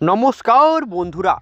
নমস্কার বন্ধুরা,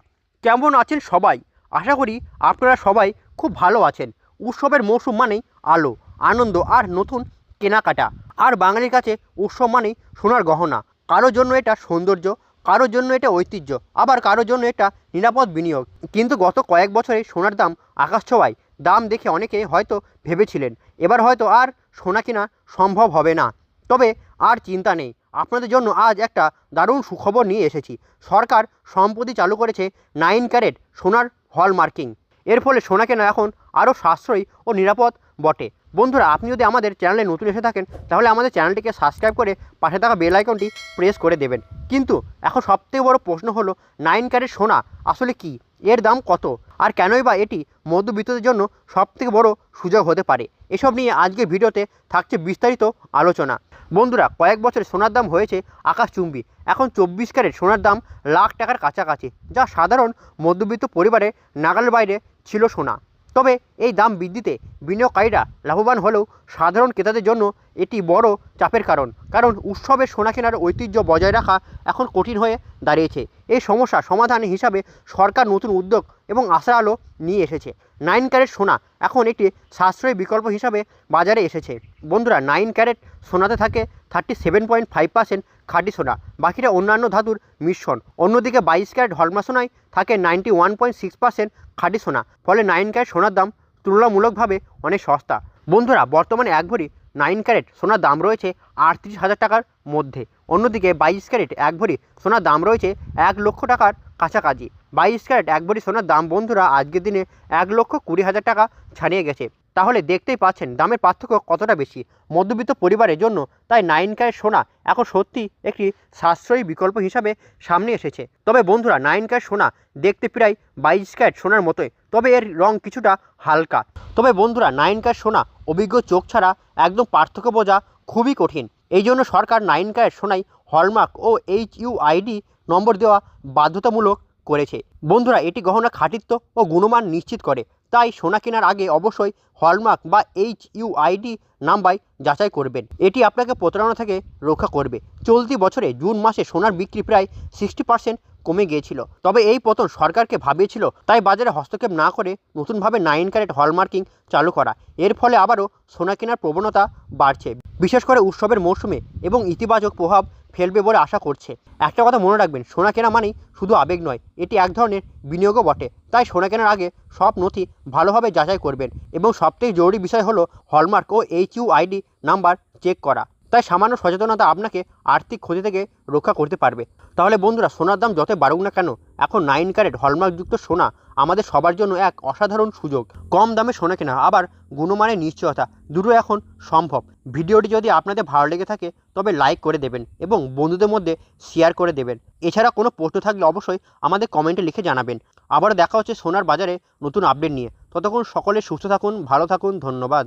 কেমন আছেন সবাই? আশা করি আপনারা সবাই খুব ভালো আছেন। উৎসবের মৌসুম মানেই আলো, আনন্দ আর নতুন কেনাকাটা। আর বাঙালির কাছে উৎসব মানেই সোনার গহনা। কারোর জন্য এটা সৌন্দর্য, কারোর জন্য এটা ঐতিহ্য, আবার কারোর জন্য এটা নিরাপদ বিনিয়োগ। কিন্তু গত কয়েক বছরে সোনার দাম আকাশ ছোঁয়ায়। দাম দেখে অনেকে হয়তো ভেবেছিলেন, এবার হয়তো আর সোনা কেনা সম্ভব হবে না। তবে আর চিন্তা নেই আপনাদের জন্য আজ একটা দারুণ সুখবর নিয়ে এসেছি। সরকার সম্প্রতি চালু করেছে নাইন ক্যারেট সোনার হল মার্কিং এর ফলে সোনা কেনা এখন আরও সাশ্রয়ী ও নিরাপদ বটে। বন্ধুরা, আপনি যদি আমাদের চ্যানেলে নতুন এসে থাকেন, তাহলে আমাদের চ্যানেলটিকে সাবস্ক্রাইব করে পাশে থাকা বেল আইকনটি প্রেস করে দেবেন। কিন্তু এখন সবথেকে বড় প্রশ্ন হলো, নাইন ক্যারেট সোনা আসলে কি? এর দাম কত? আর কেনই বা এটি মধ্যবিত্তদের জন্য সবথেকে বড় সুযোগ হতে পারে? এসব নিয়ে আজকে ভিডিওতে থাকছে বিস্তারিত আলোচনা। বন্ধুরা, কয়েক বছরে সোনার দাম হয়েছে আকাশচুম্বী এখন চব্বিশ ক্যারেট সোনার দাম লাখ টাকার কাছাকাছি, যা সাধারণ মধ্যবিত্ত পরিবারে নাগালের বাইরে ছিল সোনা। তবে এই দাম বৃদ্ধিতে বিনিয়োগকারীরা লাভবান হলেও সাধারণ ক্রেতাদের জন্য এটি বড় চাপের কারণ। কারণ উৎসবের সোনা কেনার ঐতিহ্য বজায় রাখা এখন কঠিন হয়ে দাঁড়িয়েছে। এই সমস্যা সমাধান হিসাবে সরকার নতুন উদ্যোগ এবং আশার আলো নিয়ে এসেছে। নাইন ক্যারেট সোনা এখন একটি সাশ্রয়ী বিকল্প হিসাবে বাজারে এসেছে। বন্ধুরা নাইন ক্যারেট সোনাতে থাকে thirty seven point five percent খাঁটি সোনা। বাকিটা অন্যান্য ধাতুর মিশ্রণ। অন্যদিকে বাইশ ক্যারেট হলমা সোনায় থাকে ninety one point six percent খাঁটি সোনা। ফলে নাইন ক্যারেট সোনার দাম তুলনামূলকভাবে অনেক সস্তা। বন্ধুরা, বর্তমানে এক ভরি নাইন ক্যারেট সোনার দাম রয়েছে আটত্রিশ হাজার টাকার মধ্যে। অন্যদিকে বাইশ ক্যারেট এক ভরি সোনার দাম রয়েছে এক লক্ষ টাকার কাছাকাছি। বাইশ ক্যারেট এক ভরি সোনার দাম, বন্ধুরা, আজকের দিনে এক লক্ষ কুড়ি হাজার টাকা ছাড়িয়ে গেছে। তাহলে দেখতেই পাচ্ছেন, দামের পার্থক্য কতটা বেশি? মধ্যবিত্ত পরিবারের জন্য তাই নাইন ক্যারেট সোনা এখন সত্যি একটি সাশ্রয়ী বিকল্প হিসাবে সামনে এসেছে। তবে বন্ধুরা, নাইন ক্যারেট সোনা দেখতে প্রায় বাইশ ক্যারেট সোনার মতোই, তবে এর রং কিছুটা হালকা। তবে বন্ধুরা, নাইন ক্যারেট সোনা অভিজ্ঞ চোখ ছাড়া একদম পার্থক্য বোঝা খুবই কঠিন। এই জন্য সরকার নাইন কায়ের সোনাই হলমার্ক ও এইচ ইউআইডি নম্বর দেওয়া বাধ্যতামূলক করেছে। বন্ধুরা, এটি গহনা খাটিত্ব ও গুণমান নিশ্চিত করে। তাই সোনা কেনার আগে অবশ্যই হলমার্ক বা এইচ ইউআইডি নাম্বার যাচাই করবেন। এটি আপনাকে প্রতারণা থেকে রক্ষা করবে। চলতি বছরে জুন মাসে সোনার বিক্রি প্রায় সিক্সটি পার্সেন্ট কমে গিয়েছিল। তবে এই পতন সরকারকে ভাবিয়েছিল, তাই বাজারে হস্তক্ষেপ না করে নতুনভাবে নাইন ক্যারেট হলমার্কিং চালু করা। এর ফলে আবারও সোনা কেনার প্রবণতা বাড়ছে। বিশেষ করে উৎসবের মরশুমে এবং ইতিবাচক প্রভাব ফেলবে বলে আশা করছে। একটা কথা মনে রাখবেন, সোনা কেনা মানেই শুধু আবেগ নয়, এটি এক ধরনের বিনিয়োগও বটে। তাই সোনা কেনার আগে সব নথি ভালোভাবে যাচাই করবেন এবং সবথেকে জরুরি বিষয় হলো হলমার্ক ও H U ID number check করা। তাই সামান্য সচেতনতা আপনাকে আর্থিক ক্ষতি থেকে রক্ষা করতে পারবে। তাহলে বন্ধুরা, সোনার দাম যতই বাড়ুক না কেন, এখন নাইন ক্যারেট হলমার্কযুক্ত সোনা আমাদের সবার জন্য এক অসাধারণ সুযোগ। কম দামে সোনা কেনা আবার গুণমানের নিশ্চয়তা দুটো এখন সম্ভব। ভিডিওটি যদি আপনাদের ভালো লেগে থাকে, তবে লাইক করে দেবেন এবং বন্ধুদের মধ্যে শেয়ার করে দেবেন। এছাড়া কোনো প্রশ্ন থাকলে অবশ্যই আমাদের কমেন্টে লিখে জানাবেন। আবার দেখা হচ্ছে সোনার বাজারে নতুন আপডেট নিয়ে। ততক্ষণ সকলে সুস্থ থাকুন, ভালো থাকুন, ধন্যবাদ।